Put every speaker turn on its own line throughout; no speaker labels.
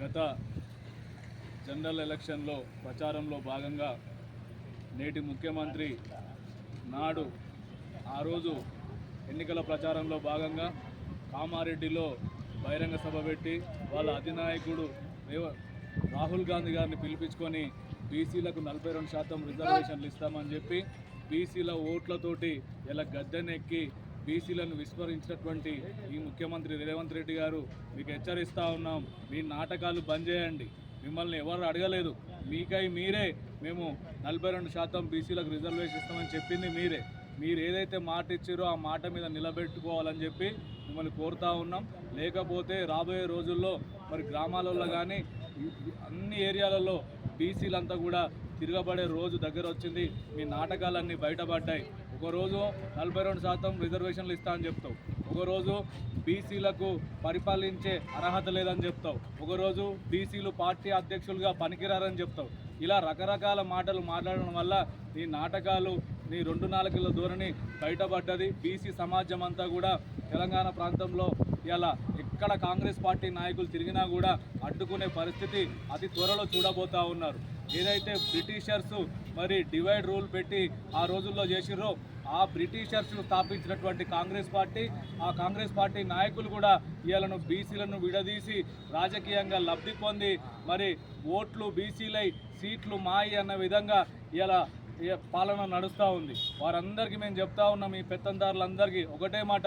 గత జనరల్ ఎలక్షన్లో ప్రచారంలో భాగంగా నేటి ముఖ్యమంత్రి నాడు ఆ రోజు ఎన్నికల ప్రచారంలో భాగంగా కామారెడ్డిలో బహిరంగ సభ పెట్టి వాళ్ళ అధినాయకుడు రాహుల్ గాంధీ గారిని పిలిపించుకొని బీసీలకు నలభై రెండు శాతం రిజర్వేషన్లు ఇస్తామని చెప్పి బీసీల ఓట్లతోటి ఇలా గద్దెనెక్కి బీసీలను విస్మరించినటువంటి ఈ ముఖ్యమంత్రి రేవంత్ రెడ్డి గారు మీకు హెచ్చరిస్తా ఉన్నాం మీ నాటకాలు బంద్ చేయండి. మిమ్మల్ని ఎవరు అడగలేదు. మీకై మీరే మేము నలభై రెండు శాతం బీసీలకు రిజర్వేషన్ ఇస్తామని చెప్పింది మీరే. మీరు ఏదైతే మాట ఇచ్చారో ఆ మాట మీద నిలబెట్టుకోవాలని చెప్పి మిమ్మల్ని కోరుతా ఉన్నాం. లేకపోతే రాబోయే రోజుల్లో మరి గ్రామాలలో కానీ అన్ని ఏరియాలలో బీసీలంతా కూడా తిరగబడే రోజు దగ్గర వచ్చింది. మీ నాటకాలన్నీ బయటపడ్డాయి. ఒకరోజు నలభై రెండు శాతం రిజర్వేషన్లు ఇస్తా అని చెప్తావు. ఒకరోజు బీసీలకు పరిపాలించే అర్హత లేదని చెప్తావు. ఒకరోజు బీసీలు పార్టీ అధ్యక్షులుగా పనికిరారని చెప్తావు. ఇలా రకరకాల మాటలు మాట్లాడడం వల్ల నీ నాటకాలు నీ రెండు నాలుగుల ధోరణి బయటపడ్డది. బీసీ సమాజం అంతా కూడా తెలంగాణ ప్రాంతంలో ఇలా ఎక్కడ కాంగ్రెస్ పార్టీ నాయకులు తిరిగినా కూడా అడ్డుకునే పరిస్థితి అతి త్వరలో చూడబోతా ఉన్నారు. ఏదైతే బ్రిటిషర్స్ మరి డివైడ్ రూల్ పెట్టి ఆ రోజుల్లో చేసిర్రో ఆ బ్రిటిషర్స్ను స్థాపించినటువంటి కాంగ్రెస్ పార్టీ ఆ కాంగ్రెస్ పార్టీ నాయకులు కూడా వీళ్ళను బీసీలను విడదీసి రాజకీయంగా లబ్ధి పొంది మరి ఓట్లు బీసీలై సీట్లు మాయి అన్న విధంగా ఇలా పాలన నడుస్తూ ఉంది. వారందరికీ మేము చెప్తా ఉన్నాం ఈ పెత్తందారులందరికీ ఒకటే మాట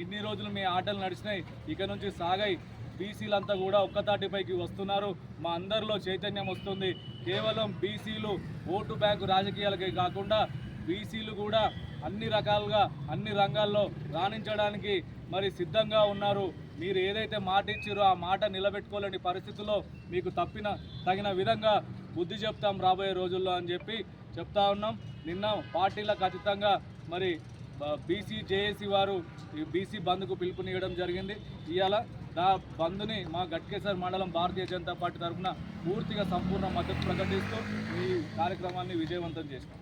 ఇన్ని రోజులు మీ ఆటలు నడిచినాయి. ఇక నుంచి సాగాయి. బీసీలంతా కూడా ఒక్కతాటిపైకి వస్తున్నారు. మా అందరిలో చైతన్యం వస్తుంది. కేవలం బీసీలు ఓటు బ్యాంకు రాజకీయాలకే కాకుండా బీసీలు కూడా అన్ని రకాలుగా అన్ని రంగాల్లో రాణించడానికి మరి సిద్ధంగా ఉన్నారు. మీరు ఏదైతే మాట ఇచ్చారో ఆ మాట నిలబెట్టుకోలేని పరిస్థితుల్లో మీకు తప్పిన తగిన విధంగా బుద్ధి చెప్తాం రాబోయే రోజుల్లో అని చెప్పి చెప్తా ఉన్నాం. నిన్న పార్టీలకు అతీతంగా మరి బీసీ జేఏసీ వారు ఈ బీసీ బంద్కు పిలుపునివ్వడం జరిగింది. ఇవాళ దా బంద్ని మా గట్కేసర్ మండలం భారతీయ జనతా పార్టీ తరఫున పూర్తిగా సంపూర్ణ మద్దతు ప్రకటిస్తూ ఈ కార్యక్రమాన్ని విజయవంతం చేసినాం.